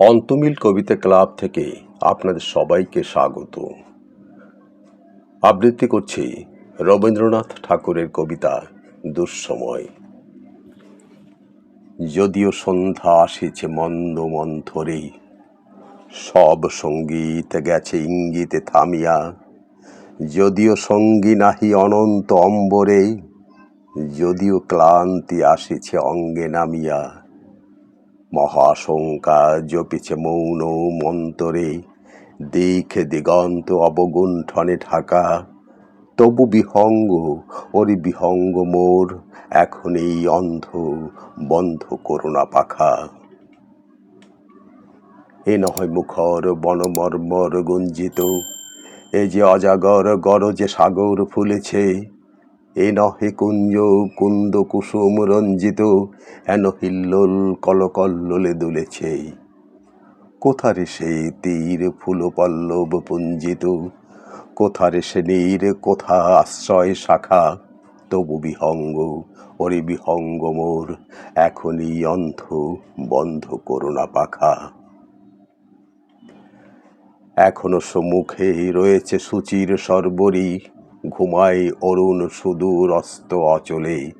অন্তমিল কবিতা club থেকে আপনাদের সবাইকে স্বাগত। আবৃত্তি করছি রবীন্দ্রনাথ ঠাকুরের কবিতা দুঃসময়। যদিও সন্ধ্যা আসিছে মন্দ মন্থরে সব সংগীত গেছে ইঙ্গিতে থামিয়া। যদিও সঙ্গী নাহি অনন্ত অম্বরে, যদিও ক্লান্তি আসিছে অঙ্গে নামিয়া। মহাশঙ্কা জপিছে মৌন মন্তরে। দিক দিগন্ত অবগুণ্ঠনে ঢাকা। তবু বিহঙ্গ ওরে বিহঙ্গ মোর। এখন এই অন্ধ বন্ধ করোনা পাখা। এ নয় মুখর বনমর্মর গুঞ্জিত। এ যে অজাগর গরজে সাগর ফুলেছে। এ নহে কুঞ্জ কুন্দ কুসুম রঞ্জিত, হেন হিল্লোল কলকল্লোলে দুলেছে। কোথারে সে তীর ফুল পল্লব পুঞ্জিত? কোথারে সে নীর, কোথা আশ্রয় শাখা? তবু বিহঙ্গ ওরে বিহঙ্গ মোর, এখনই অন্ধ, বন্ধ করোনা পাখা। এখনও সম্মুখে রয়েছে সুচির সর্বরী ঘুমায় অরুণ সুদূর অস্ত অচলে।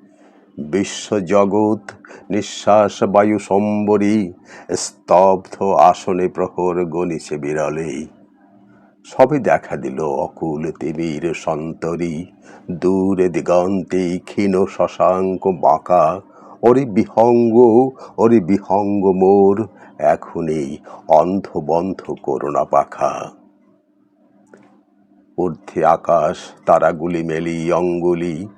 বিশ্বজগৎ, নিঃশ্বাস, বায়ু সম্বরী, স্তব্ধ আসনে প্রহর গণিছে বিরলে। সবে দেখা দিল অকুল তিমির সন্তরী। দূরে দিগন্তে ক্ষীণ শশাঙ্ক বাঁকা। ওরে বিহঙ্গ ওরে বিহঙ্গ মোর, এখনই অন্ধবন্ধ করোনা পাখা। ঊর্ধ্বে আকাশ, তারাগুলি মেলি, অঙ্গুলি।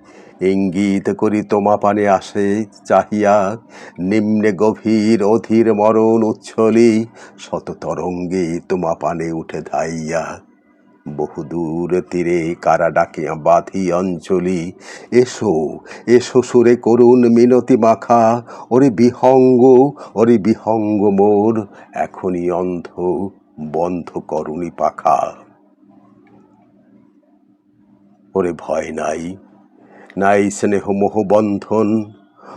ইঙ্গিত করি তোমা পানে আসে চাহিয়া, নিম্নে গভীর অধীর মরণ উচ্ছলি, শত তরঙ্গে তোমা পানে উঠে ধাইয়া। বহুদূর তীরে কারা ডাকিয়া বাঁধি অঞ্চলি এসো এসো সুরে করুণ মিনতি মাখা। ওরে বিহঙ্গ ওরে বিহঙ্গ মোর, এখনই অন্ধ বন্ধ করুণী পাখা। ওরে ভয় নাই নাই স্নেহ মোহ বন্ধন,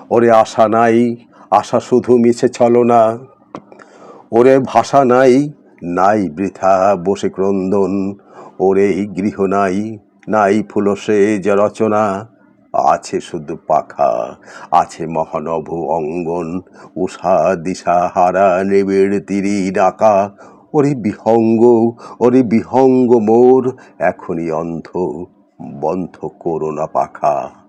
ওরে আশা নাই, আশা শুধু মিছে ছলনা ওরে ভাষা নাই নাই বৃথা বসে ক্রন্দন, ওরে গৃহ নাই নাই ফুলসে যে রচনা, আছে শুধু পাখা, আছে মহানভ অঙ্গন, উষা দিশা হারা নিবিড় তিরি ডাকা ওরে বিহঙ্গ ওরে বিহঙ্গ মোর, এখনই অন্ধ বন্ধ করোনা পাখা।